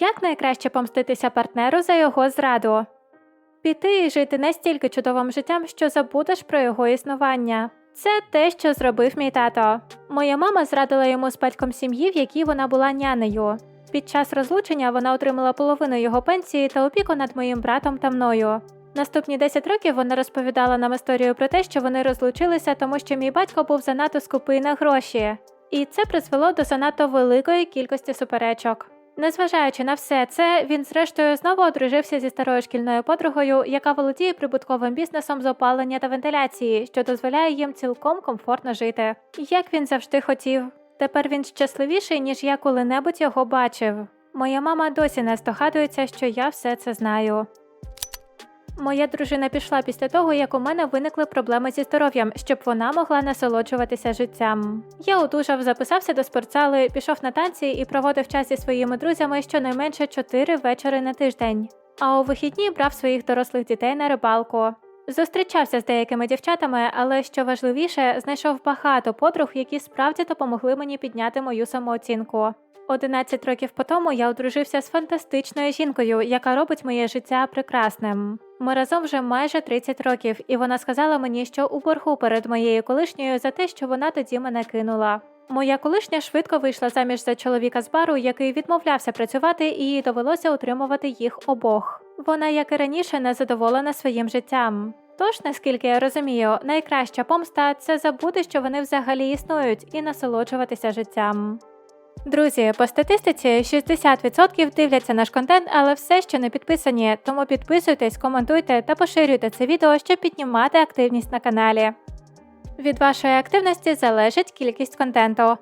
Як найкраще помститися партнеру за його зраду? Піти і жити настільки чудовим життям, що забудеш про його існування. Це те, що зробив мій тато. Моя мама зрадила йому з батьком сім'ї, в якій вона була нянею. Під час розлучення вона отримала половину його пенсії та опіку над моїм братом та мною. Наступні 10 років вона розповідала нам історію про те, що вони розлучилися, тому що мій батько був занадто скупий на гроші, і це призвело до занадто великої кількості суперечок. Незважаючи на все це, він зрештою знову одружився зі старою шкільною подругою, яка володіє прибутковим бізнесом з опалення та вентиляції, що дозволяє їм цілком комфортно жити. Як він завжди хотів. Тепер він щасливіший, ніж я коли-небудь його бачив. Моя мама досі не здогадується, що я все це знаю. Моя дружина пішла після того, як у мене виникли проблеми зі здоров'ям, щоб вона могла насолоджуватися життям. Я одужав, записався до спортзали, пішов на танці і проводив час зі своїми друзями щонайменше 4 вечори на тиждень. А у вихідні брав своїх дорослих дітей на рибалку. Зустрічався з деякими дівчатами, але що важливіше, знайшов багато подруг, які справді допомогли мені підняти мою самооцінку. 11 років по тому я одружився з фантастичною жінкою, яка робить моє життя прекрасним. Ми разом вже майже 30 років, і вона сказала мені, що у боргу перед моєю колишньою за те, що вона тоді мене кинула. Моя колишня швидко вийшла заміж за чоловіка з бару, який відмовлявся працювати, і їй довелося утримувати їх обох. Вона, як і раніше, не задоволена своїм життям. Тож, наскільки я розумію, найкраща помста це забути, що вони взагалі існують, і насолоджуватися життям. Друзі, по статистиці 60% дивляться наш контент, але все ще не підписані, тому підписуйтесь, коментуйте та поширюйте це відео, щоб піднімати активність на каналі. Від вашої активності залежить кількість контенту.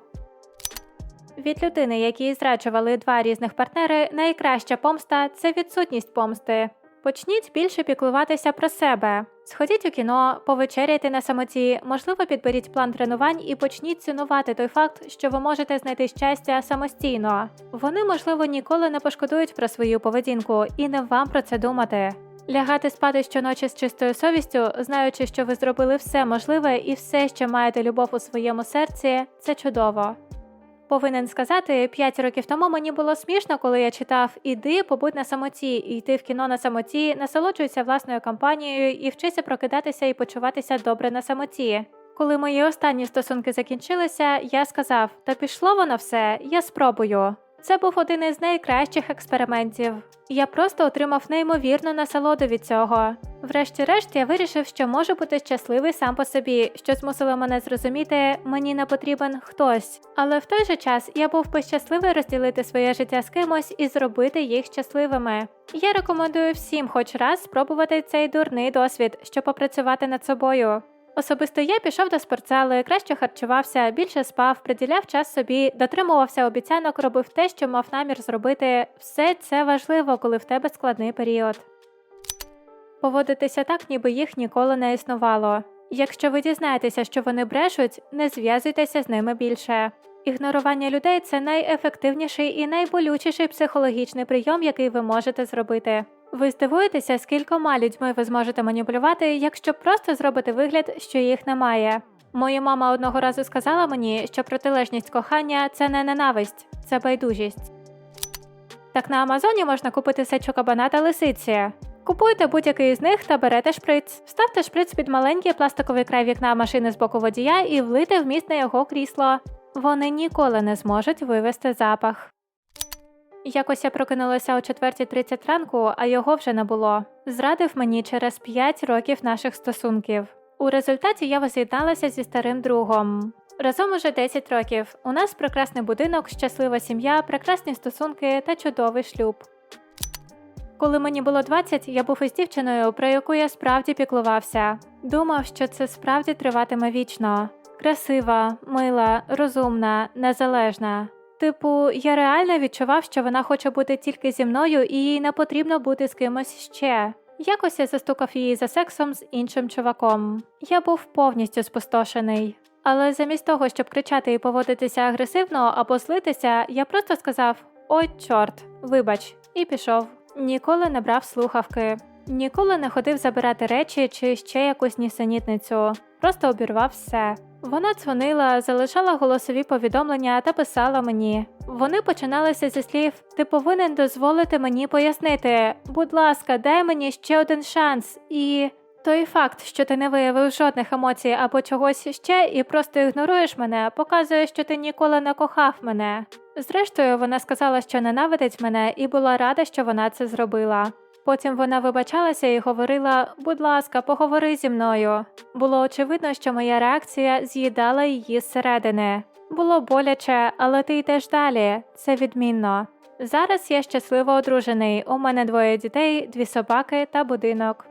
Від людини, якій зраджували два різних партнери, найкраща помста це відсутність помсти. Почніть більше піклуватися про себе. Сходіть у кіно, повечеряйте на самоті, можливо, підберіть план тренувань і почніть цінувати той факт, що ви можете знайти щастя самостійно. Вони, можливо, ніколи не пошкодують про свою поведінку і не вам про це думати. Лягати спати щоночі з чистою совістю, знаючи, що ви зробили все можливе і все, що маєте любов у своєму серці, це чудово. Повинен сказати, 5 років тому мені було смішно, коли я читав Іди, побудь на самоті, йти в кіно на самоті, насолоджуйся власною компанією і вчися прокидатися і почуватися добре на самоті. Коли мої останні стосунки закінчилися, я сказав: та пішло воно все, я спробую. Це був один із найкращих експериментів. Я просто отримав неймовірну насолоду від цього. Врешті-решт, я вирішив, що можу бути щасливий сам по собі, що змусило мене зрозуміти, мені не потрібен хтось. Але в той же час я був би щасливий розділити своє життя з кимось і зробити їх щасливими. Я рекомендую всім хоч раз спробувати цей дурний досвід, щоб попрацювати над собою. Особисто я пішов до спортзали, краще харчувався, більше спав, приділяв час собі, дотримувався обіцянок, робив те, що мав намір зробити. Все це важливо, коли в тебе складний період. Поводитися так, ніби їх ніколи не існувало. Якщо ви дізнаєтеся, що вони брешуть, не зв'язуйтеся з ними більше. Ігнорування людей це найефективніший і найболючіший психологічний прийом, який ви можете зробити. Ви здивуєтеся, скількома людьми ви зможете маніпулювати, якщо просто зробите вигляд, що їх немає. Моя мама одного разу сказала мені, що протилежність кохання це не ненависть, це байдужість. Так на Амазоні можна купити сечу кабана та лисиці. Купуйте будь-який з них та берете шприц. Вставте шприц під маленький пластиковий край вікна машини з боку водія і влийте вміст на його крісло. Вони ніколи не зможуть вивести запах. Якось я прокинулася о 4.30 ранку, а його вже не було. Зрадив мені через 5 років наших стосунків. У результаті я воз'єдналася зі старим другом. Разом уже 10 років. У нас прекрасний будинок, щаслива сім'я, прекрасні стосунки та чудовий шлюб. Коли мені було 20, я був із дівчиною, про яку я справді піклувався. Думав, що це справді триватиме вічно. Красива, мила, розумна, незалежна. Типу, я реально відчував, що вона хоче бути тільки зі мною і їй не потрібно бути з кимось ще. Якось я застукав її за сексом з іншим чуваком. Я був повністю спустошений. Але замість того, щоб кричати і поводитися агресивно або злитися, я просто сказав: Ой, чорт, вибач, і пішов. Ніколи не брав слухавки, ніколи не ходив забирати речі чи ще якусь нісенітницю. Просто обірвав все. Вона дзвонила, залишала голосові повідомлення та писала мені. Вони починалися зі слів: Ти повинен дозволити мені пояснити. Будь ласка, дай мені ще один шанс. І той факт, що ти не виявив жодних емоцій або чогось ще і просто ігноруєш мене, показує, що ти ніколи не кохав мене. Зрештою, вона сказала, що ненавидить мене, і була рада, що вона це зробила. Потім вона вибачалася і говорила: будь ласка, поговори зі мною. Було очевидно, що моя реакція з'їдала її зсередини. Було боляче, але ти йдеш далі. Це відмінно. Зараз я щасливо одружений. У мене двоє дітей, дві собаки та будинок.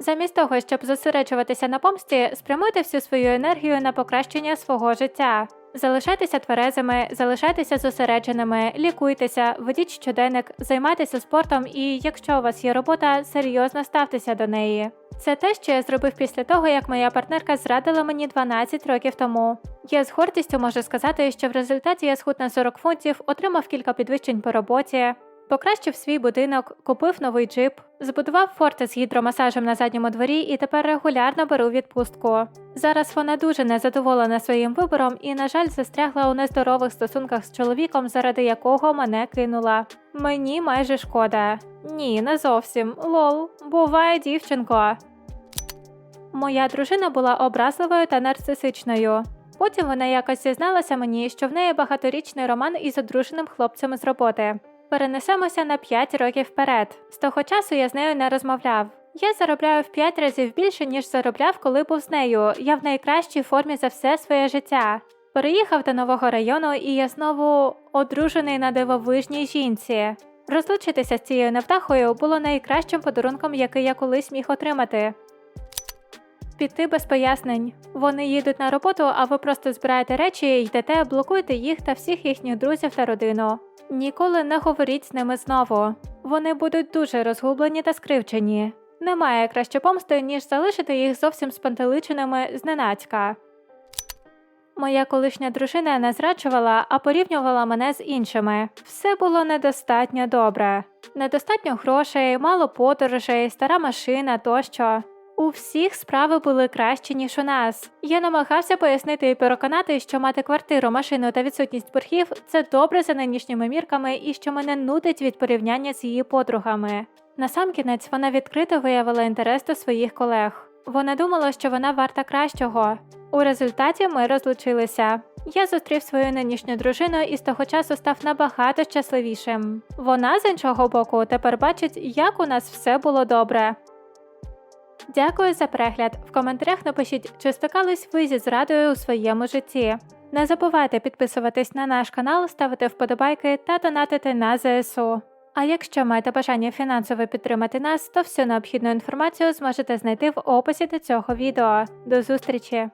Замість того, щоб зосереджуватися на помсті, спрямуйте всю свою енергію на покращення свого життя. Залишайтеся тверезими, залишайтеся зосередженими, лікуйтеся, ведіть щоденник, займайтеся спортом і, якщо у вас є робота, серйозно ставтеся до неї. Це те, що я зробив після того, як моя партнерка зрадила мені 12 років тому. Я з гордістю можу сказати, що в результаті я схуд на 40 фунтів, отримав кілька підвищень по роботі, покращив свій будинок, купив новий джип, збудував форти з гідромасажем на задньому дворі і тепер регулярно беру відпустку. Зараз вона дуже незадоволена своїм вибором і, на жаль, застрягла у нездорових стосунках з чоловіком, заради якого мене кинула. Мені майже шкода. Ні, не зовсім. Лол, буває, дівчинко. Моя дружина була образливою та нарцисичною. Потім вона якось зізналася мені, що в неї багаторічний роман із одруженим хлопцем з роботи. Перенесемося на 5 років вперед. З того часу я з нею не розмовляв. Я заробляю в 5 разів більше, ніж заробляв, коли був з нею. Я в найкращій формі за все своє життя. Переїхав до нового району, і я знову одружений на дивовижній жінці. Розлучитися з цією невдахою було найкращим подарунком, який я колись міг отримати. Піти без пояснень. Вони їдуть на роботу, а ви просто збираєте речі, йдете, блокуєте їх та всіх їхніх друзів та родину. Ніколи не говоріть з ними знову. Вони будуть дуже розгублені та скривчені. Немає краще помсти, ніж залишити їх зовсім спантеличеними зненацька. Моя колишня дружина не зраджувала, а порівнювала мене з іншими. Все було недостатньо добре. Недостатньо грошей, мало подорожей, стара машина тощо. У всіх справи були кращі, ніж у нас. Я намагався пояснити і переконати, що мати квартиру, машину та відсутність боргів це добре за нинішніми мірками і що мене нудить від порівняння з її подругами. Насамкінець вона відкрито виявила інтерес до своїх колег. Вона думала, що вона варта кращого. У результаті ми розлучилися. Я зустрів свою нинішню дружину і з того часу став набагато щасливішим. Вона з іншого боку тепер бачить, як у нас все було добре. Дякую за перегляд. В коментарях напишіть, чи стикались ви зі зрадою у своєму житті. Не забувайте підписуватись на наш канал, ставити вподобайки та донатити на ЗСУ. А якщо маєте бажання фінансово підтримати нас, то всю необхідну інформацію зможете знайти в описі до цього відео. До зустрічі!